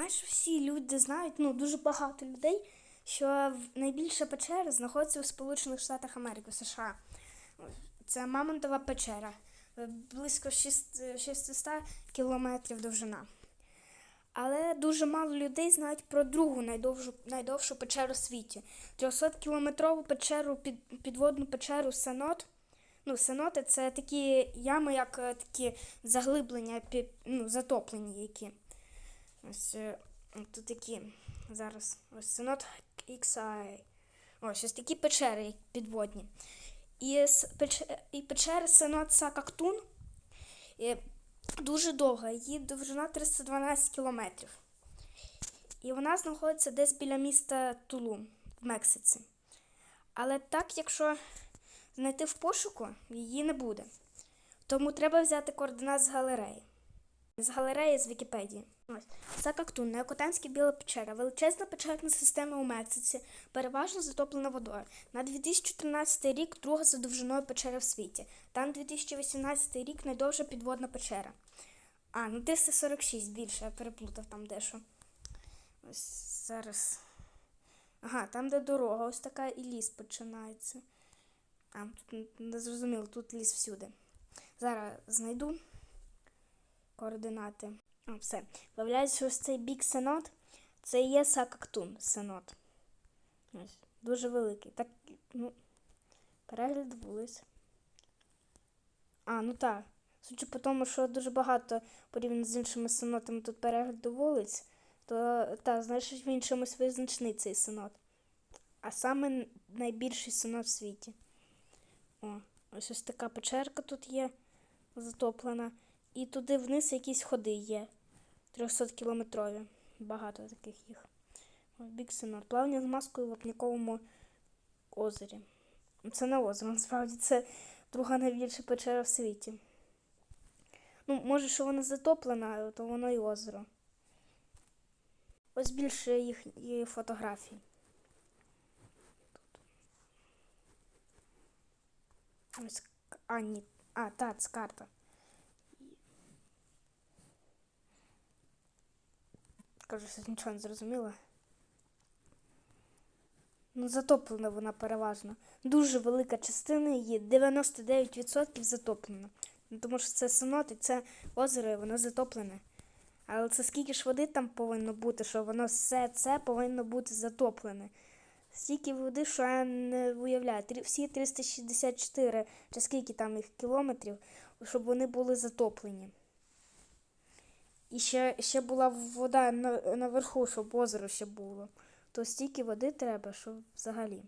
Майже всі люди знають, ну дуже багато людей, що найбільша печера знаходиться у Сполучених Штатах Америки, США. Це Мамонтова печера, е, близько 600 кілометрів довжина. Але дуже мало людей знають про другу найдовшу, найдовшу печеру в світі. 300-кілометрову печеру, під, підводну печеру Сенот. Ну, сеноти це такі ями, як е, такі заглиблення, ну, затоплені які. Ось е, тут такі зараз. Ось сенот XI. Ось ось такі печери підводні. І, с- і печера сенот Сакактун е, дуже довга, її довжина 312 кілометрів. І вона знаходиться десь біля міста Тулум в Мексиці. Але так, якщо знайти в пошуку, її не буде. Тому треба взяти координат з галереї. З галереї з Вікіпедії. Ось. Це Кактун, Неокотанська біла печера, величезна печерна система у Мексиці, переважно затоплена водою. На 2013 рік друга за довжиною печера в світі. Там 2018 рік найдовша підводна печера. А, ну 346 більше, я переплутав там дещо. Ось зараз. Ага, там де дорога, ось така і ліс починається. А, тут не зрозуміло, тут ліс всюди. Зараз знайду координати. О, все. Виявляється, що цей бік сенот це і є Сакактун сенот. Ось. Дуже великий. Так, ну, перегляд вулиць. А, ну так. Судячи по тому, що дуже багато порівняно з іншими сенотами тут перегляду вулиць, то та, значить в іншому визначний цей сенот. А саме найбільший сенот в світі. О, ось ось така печерка тут є затоплена. І туди вниз якісь ходи є. 300 кілометрові. Багато таких їх. Бік сенот. Плавання з маскою в Вапняковому озері. Це не озеро, насправді це друга найбільша печера в світі. Ну, може, що вона затоплена, то воно і озеро. Ось більше їх фотографій. Ось, а. А, та, це карта. Кажу, що нічого не зрозуміла. Ну, затоплена вона переважно. Дуже велика частина її, 99% затоплена. Ну, тому що це сенот і це озеро, і воно затоплене. Але це скільки ж води там повинно бути, що воно все це повинно бути затоплене. Стільки води, що я не уявляю. Всі 364, чи скільки там їх кілометрів, щоб вони були затоплені. І ще, ще була вода на, наверху, щоб озеро ще було. То стільки води треба, що взагалі.